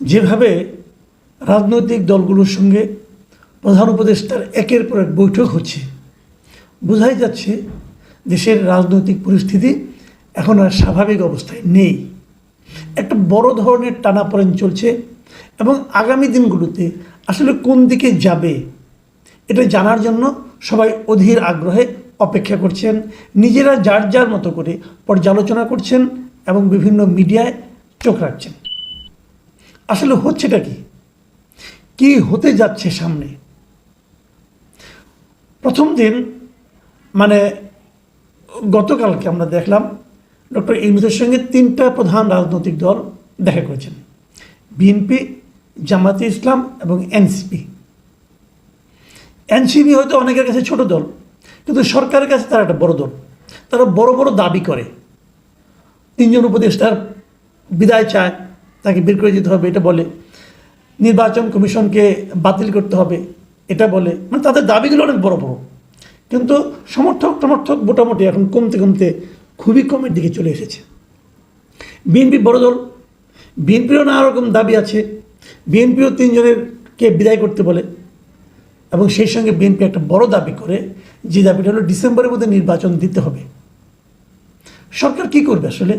যেভাবে রাজনৈতিক দলগুলোর সঙ্গে প্রধান উপদেষ্টার একের পর এক বৈঠক হচ্ছে, বোঝাই যাচ্ছে দেশের রাজনৈতিক পরিস্থিতি এখন আর স্বাভাবিক অবস্থায় নেই। একটা বড় ধরনের টানাপোড়েন চলছে এবং আগামী দিনগুলোতে আসলে কোন দিকে যাবে এটা জানার জন্য সবাই অধীর আগ্রহে অপেক্ষা করছেন, নিজেরা যার যার মতো করে পর্যালোচনা করছেন এবং বিভিন্ন মিডিয়ায় চোখ রাখছেন। আসলে হচ্ছেটা কি? কি হতে যাচ্ছে সামনে? প্রথম দিন মানে গতকালকে আমরা দেখলাম ডক্টর ইউনুসের সঙ্গে তিনটা প্রধান রাজনৈতিক দল দেখা করেছেন। বিএনপি জামাতে ইসলাম এবং এনসিপি। এনসিপি হয়তো অনেকের কাছে ছোট দল, কিন্তু সরকারের কাছে তারা একটা বড় দল। তারা বড় বড় দাবি করে। তিনজন উপদেষ্টার বিদায় চায় তাকে বের করে দিতে হবে, এটা বলে। নির্বাচন কমিশনকে বাতিল করতে হবে, এটা বলে। মানে তাদের দাবিগুলো অনেক বড় বড়। কিন্তু সমর্থক সমর্থক মোটামুটি এখন কমতে কমতে খুবই কমের দিকে চলে এসেছে। বিএনপি বড় দল, বিএনপিরও নানা রকম দাবি আছে। বিএনপিও তিনজনেরকে বিদায় করতে বলে। এবং সেই সঙ্গে বিএনপি একটা বড় দাবি করে যে দাবিটা হলো ডিসেম্বরের মধ্যে নির্বাচন দিতে হবে। সরকার কি করবে আসলে?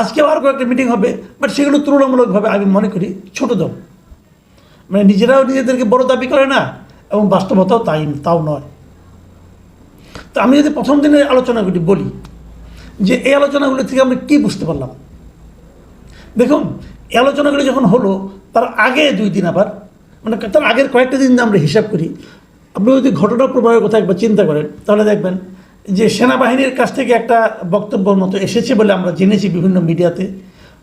আজকে আরও কয়েকটা মিটিং হবে বাট সেগুলো তুলনামূলকভাবে আমি মনে করি ছোট দল। মানে নিজেরাও নিজেদেরকে বড় দাবি করে না, এবং বাস্তবতাও তাই, তাও নয়। তো আমি যদি প্রথম দিনের আলোচনাগুলি বলি, যে এই আলোচনাগুলি থেকে আমরা কী বুঝতে পারলাম? দেখুন, এই আলোচনাগুলি যখন হলো, তার আগে দুই দিন আবার মানে তার আগের কয়েকটা দিন আমরা হিসাব করি। আপনি যদি ঘটনা প্রবাহের কথা একবার চিন্তা করেন, তাহলে দেখবেন যে সেনাবাহিনীর কাছ থেকে একটা বক্তব্যর মতো এসেছে বলে আমরা জেনেছি বিভিন্ন মিডিয়াতে।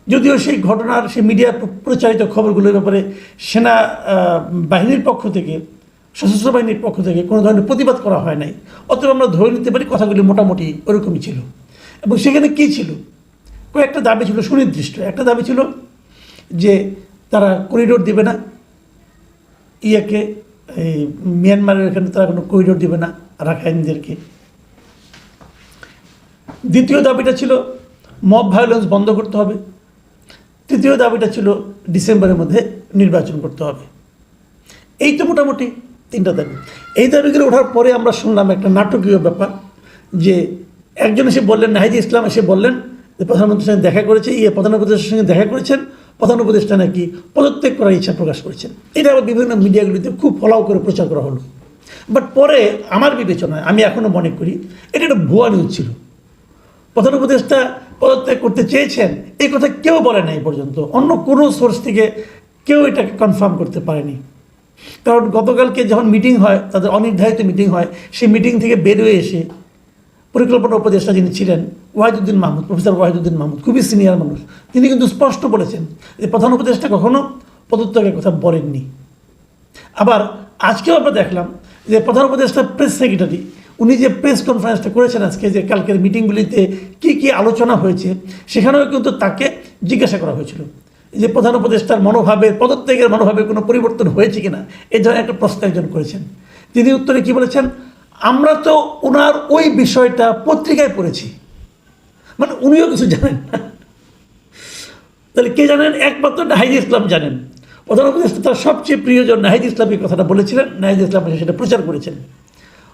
যদিও সেই ঘটনার, সেই মিডিয়া প্রচারিত খবরগুলোর ব্যাপারে সেনা বাহিনীর পক্ষ থেকে, সশস্ত্র বাহিনীর পক্ষ থেকে কোনো ধরনের প্রতিবাদ করা হয় নাই। অতএব আমরা ধরে নিতে পারি কথাগুলি মোটামুটি ওরকমই ছিল। এবং সেখানে কী ছিল? কয়েকটা দাবি ছিল সুনির্দিষ্ট। একটা দাবি ছিল যে তারা করিডোর দিবে না। ইয়েকে, এই মিয়ানমারের এখানে তারা কোনো করিডোর দিবে না রাখাইনদেরকে। দ্বিতীয় দাবিটা ছিল মব ভায়োলেন্স বন্ধ করতে হবে। তৃতীয় দাবিটা ছিল ডিসেম্বরের মধ্যে নির্বাচন করতে হবে। এই তো মোটামুটি তিনটা দাবি। এই দাবিগুলো ওঠার পরে আমরা শুনলাম একটা নাটকীয় ব্যাপার যে একজন এসে বললেন, নাহিদ ইসলাম এসে বললেন যে প্রধানমন্ত্রীর সঙ্গে দেখা করেছে ইয়ে প্রধান উপদেষ্টার সঙ্গে দেখা করেছেন, প্রধান উপদেষ্টা নাকি পদত্যাগ করার ইচ্ছা প্রকাশ করেছেন। এটা আবার বিভিন্ন মিডিয়াগুলিতে খুব ফলাও করে প্রচার করা হলো। বাট পরে আমার বিবেচনায়, আমি এখনও মনে করি, এটা একটা ভুয়া নিউজ ছিল। প্রধান উপদেষ্টা পদত্যাগ করতে চেয়েছেন, এই কথা কেউ বলে নাই পর্যন্ত। অন্য কোনো সোর্স থেকে কেউ এটাকে কনফার্ম করতে পারেনি। কারণ গতকালকে যখন মিটিং হয়, তাদের অনির্ধারিত মিটিং হয়, সেই মিটিং থেকে বেরোয় এসে পরিকল্পনা উপদেষ্টা যিনি ছিলেন, ওয়াহিদুদ্দিন মাহমুদ, প্রফেসর ওয়াহিদুদ্দিন মাহমুদ, খুবই সিনিয়র মানুষ, তিনি কিন্তু স্পষ্ট বলেছেন যে প্রধান উপদেষ্টা কখনো পদত্যাগের কথা বলেননি। আবার আজকেও আমরা দেখলাম যে প্রধান উপদেষ্টা প্রেস সেক্রেটারি উনি যে প্রেস কনফারেন্সটা করেছেন আজকে, যে কালকের মিটিংগুলিতে কী কী আলোচনা হয়েছে, সেখানেও কিন্তু তাকে জিজ্ঞাসা করা হয়েছিল। যে প্রধান উপদেষ্টার মনোভাবের পদত্যাগের মনোভাবে কোনো পরিবর্তন হয়েছে কিনা এই ধরনের একটা প্রশ্ন একজন করেছেন। তিনি উত্তরে কি বলেছেন? আমরা তো ওনার ওই বিষয়টা পত্রিকায় পড়েছি। মানে উনিও কিছু জানেন না। তাহলে কে জানেন? একমাত্র নাহিদ ইসলাম জানেন। প্রধান উপদেষ্টা তার সবচেয়ে প্রিয়জন নাহিদ ইসলাম এই কথাটা বলেছিলেন। নাহিদ ইসলাম সেটা প্রচার করেছেন।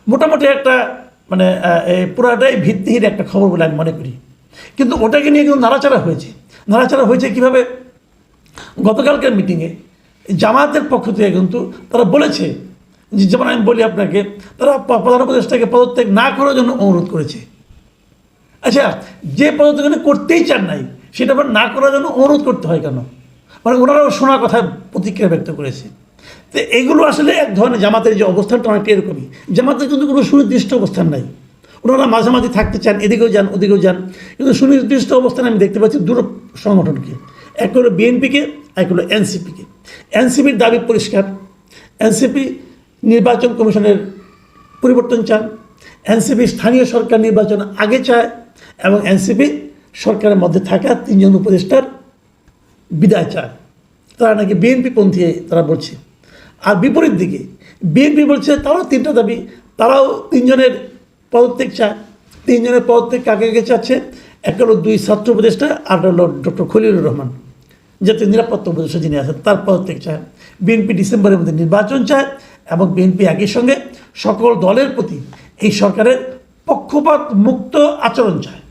মোটামুটি একটা মানে পুরাটাই ভিত্তিহীন একটা খবর বলে আমি মনে করি। কিন্তু ওটাকে নিয়ে কিন্তু নাড়াচাড়া হয়েছে। নাড়াচাড়া হয়েছে কীভাবে? গতকালকের মিটিংয়ে জামায়াতের পক্ষ থেকে কিন্তু তারা বলেছে যেমন আমি বলি আপনাকে, তারা প্রধান উপদেষ্টাকে পদত্যাগ না করার জন্য অনুরোধ করেছে। আচ্ছা যে পদত্যাগ করতেই চান নাই, সেটা আবার না করার জন্য অনুরোধ করতে হয় কেন? মানে ওনারাও শোনা কথা প্রতিক্রিয়া ব্যক্ত করেছে। তো এগুলো আসলে এক ধরনের জামাতের যে অবস্থানটা অনেকটা এরকমই। জামাতের কিন্তু কোনো সুনির্দিষ্ট অবস্থান নাই। ওনারা মাঝামাঝি থাকতে চান, এদিকেও যান, ওদিকেও যান। কিন্তু সুনির্দিষ্ট অবস্থানে আমি দেখতে পাচ্ছি দুটো সংগঠনকে। এক হলো বিএনপিকে, এক হলো এনসিপিকে। এনসিপির দাবি পরিষ্কার। এনসিপি নির্বাচন কমিশনের পরিবর্তন চান। এনসিপি স্থানীয় সরকার নির্বাচন আগে চায় এবং এনসিপি সরকারের মধ্যে থাকা তিনজন উপদেষ্টার বিদায় চায়। তারা নাকি বিএনপি পন্থী তারা বলছে। আর বিপরীত দিকে। বিএনপি বলছে তারাও তিনটা দাবি। তারাও তিনজনের পদত্যাগ চায়। তিনজনের পদত্যাগ কাকে কাকে চাচ্ছে? এক হলো দুই ছাত্র উপদেষ্টা, আর হলো ডক্টর খলিলুর রহমান। জাতীয় নিরাপত্তা উপদেষ্টা যিনি আছেন, তার পদত্যাগ চায়। বিএনপি ডিসেম্বরের মধ্যে নির্বাচন চায় এবং বিএনপি একই সঙ্গে সকল দলের প্রতি এই সরকারের পক্ষপাত মুক্ত আচরণ চায়।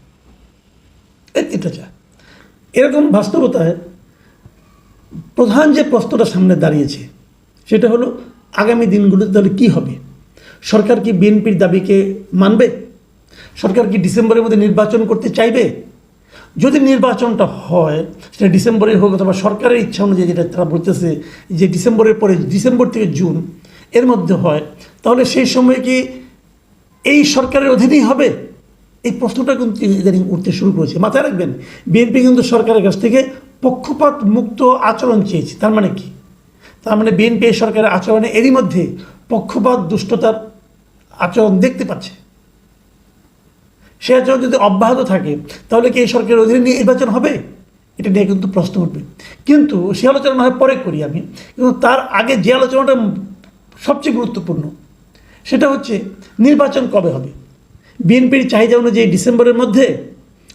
এই তিনটা চায়। এরকম বাস্তবতায় প্রধান যে প্রশ্নটা সামনে দাঁড়িয়েছে সেটা হলো আগামী দিনগুলোতে তাহলে কী হবে? সরকার কি বিএনপির দাবিকে মানবে? সরকার কি ডিসেম্বরের মধ্যে নির্বাচন করতে চাইবে? যদি নির্বাচনটা হয়, সেটা ডিসেম্বরের হোক অথবা সরকারের ইচ্ছা অনুযায়ী যেটা তারা বলতেছে যে ডিসেম্বরের পরে ডিসেম্বর থেকে জুন, এর মধ্যে হয়, তাহলে সেই সময় কি এই সরকারের অধীনেই হবে? এই প্রশ্নটা কিন্তু ইদানিং উঠতে শুরু করেছে। মাথায় রাখবেন, বিএনপি কিন্তু সরকারের কাছ থেকে পক্ষপাত মুক্ত আচরণ চেয়েছে। তার মানে কি? তার মানে বিএনপি সরকারের আচরণে এরই মধ্যে পক্ষপাত, দুষ্টতার আচরণ দেখতে পাচ্ছে। সে আচরণ যদি অব্যাহত থাকে, তাহলে কি এই সরকারের অধীনে নির্বাচন হবে? এটা নিয়ে কিন্তু প্রশ্ন উঠবে। কিন্তু সে আলোচনা হয় পরে করি আমি। কিন্তু তার আগে যে আলোচনাটা সবচেয়ে গুরুত্বপূর্ণ, সেটা হচ্ছে নির্বাচন কবে হবে? বিএনপির চাহিদা অনুযায়ী ডিসেম্বরের মধ্যে,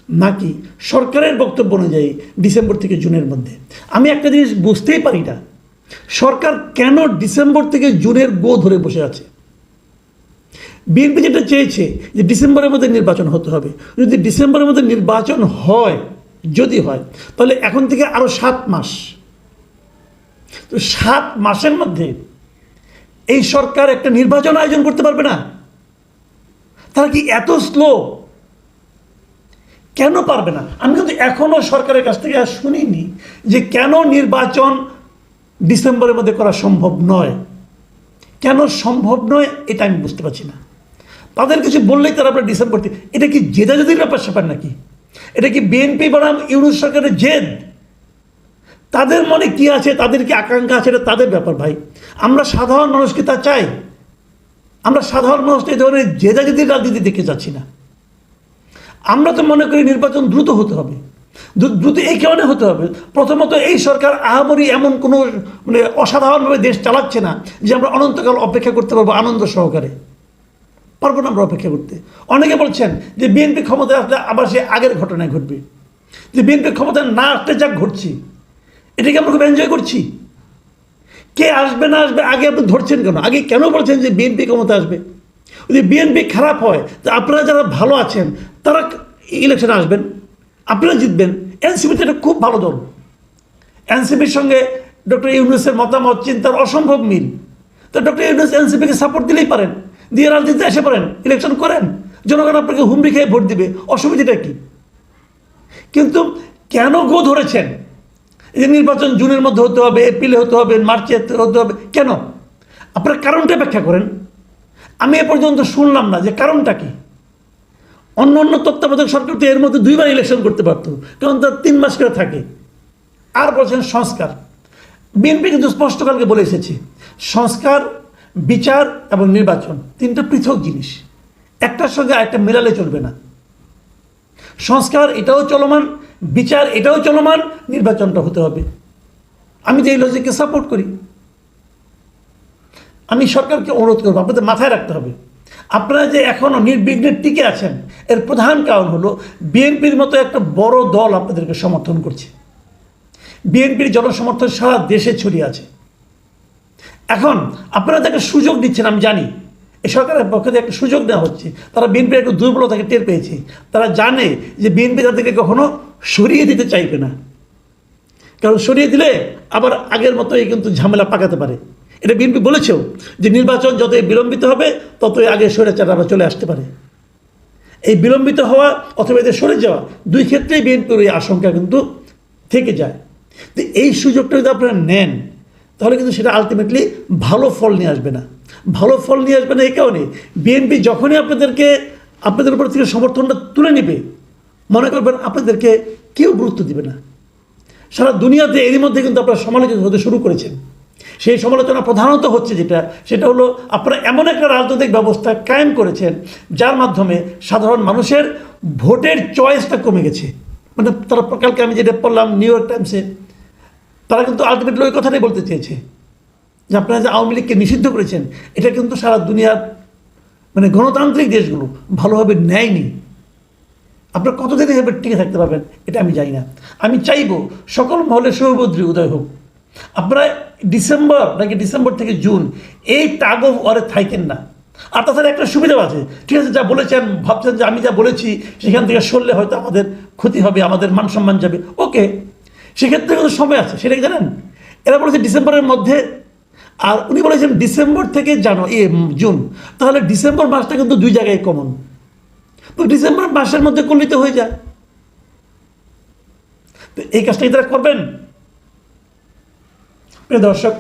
নাকি সরকারের বক্তব্য অনুযায়ী ডিসেম্বর থেকে জুনের মধ্যে? আমি একটা জিনিস বুঝতেই পারি না সরকার কেন ডিসেম্বর থেকে জুনের গো ধরে বসে আছে? বিএনপি যেটা চেয়েছে যে ডিসেম্বরের মধ্যে নির্বাচন হতে হবে। যদি ডিসেম্বরের মধ্যে নির্বাচন হয়, যদি হয়, তাহলে এখন থেকে আরও সাত মাস। তো সাত মাসের মধ্যে এই সরকার একটা নির্বাচন আয়োজন করতে পারবে না? তারা কি এত স্লো কেন পারবে না? আমি কিন্তু এখনও সরকারের কাছ থেকে শুনিনি যে কেন নির্বাচন ডিসেম্বরের মধ্যে করা সম্ভব নয়। কেন সম্ভব নয়, এটা আমি বুঝতে পারছি না। তাদের কিছু বললেই তারা আপনার ডিসেম্বর এটা কি জেদাজেদির ব্যাপার স্যাপার নাকি? এটা কি বিএনপি বনাম ইউনুস সরকারের জেদ? তাদের মনে কি আছে? তাদের কি আকাঙ্ক্ষা আছে? এটা তাদের ব্যাপার ভাই। আমরা সাধারণ মানুষকে তা চাই? আমরা সাধারণ মানুষকে এই ধরনের জেদাজেদির রাজনীতি দেখতে চাচ্ছি না। আমরা তো মনে করি নির্বাচন দ্রুত হতে হবে। দ্রুত এই কারণে হতে হবে। প্রথমত, এই সরকার আহামরি এমন কোনো মানে অসাধারণভাবে দেশ চালাচ্ছে না যে আমরা অনন্তকাল অপেক্ষা করতে পারব আনন্দ সহকারে। পারব না আমরা অপেক্ষা করতে। অনেকে বলছেন যে বিএনপি ক্ষমতায় আসলে আবার সে আগের ঘটনায় ঘটবে। যে বিএনপি ক্ষমতায় না আসতে যা ঘটছি, এটাকে আমরা খুব এনজয় করছি। কে আসবে না আসবে, আগে আপনি ধরছেন কেন? আগে কেন বলছেন যে বিএনপি ক্ষমতা আসবে? যদি বিএনপি খারাপ হয়, তো আপনারা যারা ভালো আছেন, তারা ইলেকশনে আসবেন। আপনারা জিতবেন। এনসিপি তো একটা খুব ভালো দল। এনসিপির সঙ্গে ডক্টর ইউনুসের মতামত, চিন্তার অসম্ভব মিল। তো ডক্টর ইউনুস এনসিপিকে সাপোর্ট দিলেই পারেন। দিয়ে রাজনীতিতে এসে পারেন ইলেকশন করেন। জনগণ আপনাকে হুমড়ি খেয়ে ভোট দিবে। অসুবিধাটা কি? কিন্তু কেন গো ধরেছেন? এই নির্বাচন জুনের মধ্যে হতে হবে, এপ্রিলে হতে হবে, মার্চে হতে হবে, কেন? আপনার কারণটা ব্যাখ্যা করেন। আমি এ পর্যন্ত শুনলাম না যে কারণটা কি। অন্য অন্য তত্ত্বাবধায়ক সরকার তো এর মধ্যে দুইবার ইলেকশন করতে পারতো, কারণ তার তিন মাস করে থাকে। আর বলছেন সংস্কার। বিএনপি কিন্তু স্পষ্টকালকে বলে এসেছে, সংস্কার, বিচার এবং নির্বাচন তিনটা পৃথক জিনিস। একটার সঙ্গে আরেকটা মেলালে চলবে না। সংস্কার এটাও চলমান, বিচার এটাও চলমান, নির্বাচনটা হতে হবে। আমি যে এই লজিককে সাপোর্ট করি। আমি সরকারকে অনুরোধ করব, আপনাদের মাথায় রাখতে হবে। আপনারা যে এখনও নির্বিঘ্নে টিকে আছেন এর প্রধান কারণ হলো বিএনপির মতো একটা বড় দল আপনাদেরকে সমর্থন করছে। বিএনপির জনসমর্থন সারা দেশে ছড়িয়ে আছে। এখন আপনারা তাকে সুযোগ দিচ্ছেন, আমি জানি। এ সরকারের পক্ষ একটা সুযোগ দেওয়া হচ্ছে। তারা বিএনপির একটু দুর্বলতাকে টের পেয়েছে। তারা জানে যে বিএনপি তাদেরকে কখনো সরিয়ে দিতে চাইবে না। কারণ সরিয়ে দিলে আবার আগের মতোই কিন্তু ঝামেলা পাকাতে পারে। এটা বিএনপি বলেছেও যে নির্বাচন যতই বিলম্বিত হবে, ততই আগে সরে আবার চলে আসতে পারে। এই বিলম্বিত হওয়া অথবা এদের সরে যাওয়া, দুই ক্ষেত্রেই বিএনপির এই আশঙ্কা কিন্তু থেকে যায়। তো এই সুযোগটা যদি আপনারা নেন, তাহলে কিন্তু সেটা আলটিমেটলি ভালো ফল নিয়ে আসবে না। ভালো ফল নিয়ে আসবে না এই কারণে বিএনপি যখনই আপনাদেরকে, আপনাদের উপর থেকে সমর্থনটা তুলে নেবে, মনে করবেন আপনাদেরকে কেউ গুরুত্ব দিবে না। সারা দুনিয়াতে এরই মধ্যে কিন্তু আপনারা সমালোচিত হতে শুরু করেছেন। সেই সমালোচনা প্রধানত হচ্ছে যেটা, সেটা হলো আপনারা এমন একটা রাজনৈতিক ব্যবস্থা কায়েম করেছেন যার মাধ্যমে সাধারণ মানুষের ভোটের চয়েসটা কমে গেছে। মানে তারা কালকে আমি যেটা পড়লাম নিউ ইয়র্ক টাইমসে তারা কিন্তু আলটিমেটলি ওই কথাটাই বলতে চেয়েছে যে আপনারা যে আওয়ামী লীগকে নিষিদ্ধ করেছেন, এটা কিন্তু সারা দুনিয়ার মানে গণতান্ত্রিক দেশগুলো ভালোভাবে নেয়নি। আপনারা কতদিন এভাবে টিকে থাকতে পারবেন, এটা আমি জানি না। আমি চাইব সকল মহলে সৌভদ্রী উদয় হোক। আপনারা ডিসেম্বর নাকি ডিসেম্বর থেকে জুন, এই টাগ অফ ওয়ারে থাকেন না। আর তাছাড়া একটা সুবিধাও আছে, ঠিক আছে, যা বলেছেন, ভাবছেন যে আমি যা বলেছি, সেখান থেকে সরলে হয়তো আমাদের ক্ষতি হবে, আমাদের মান সম্মান যাবে। ওকে সেক্ষেত্রে কিন্তু সময় আছে সেটাকে জানেন? এরা বলেছে ডিসেম্বরের মধ্যে, আর উনি বলেছেন ডিসেম্বর থেকে জানো এ জুন। তাহলে ডিসেম্বর মাসটা কিন্তু দুই জায়গায় কমন তো ডিসেম্বর মাসের মধ্যে করলেই তো হয়ে যায়। তো এই কাজটা কি তারা করবেন? প্রিয় দর্শক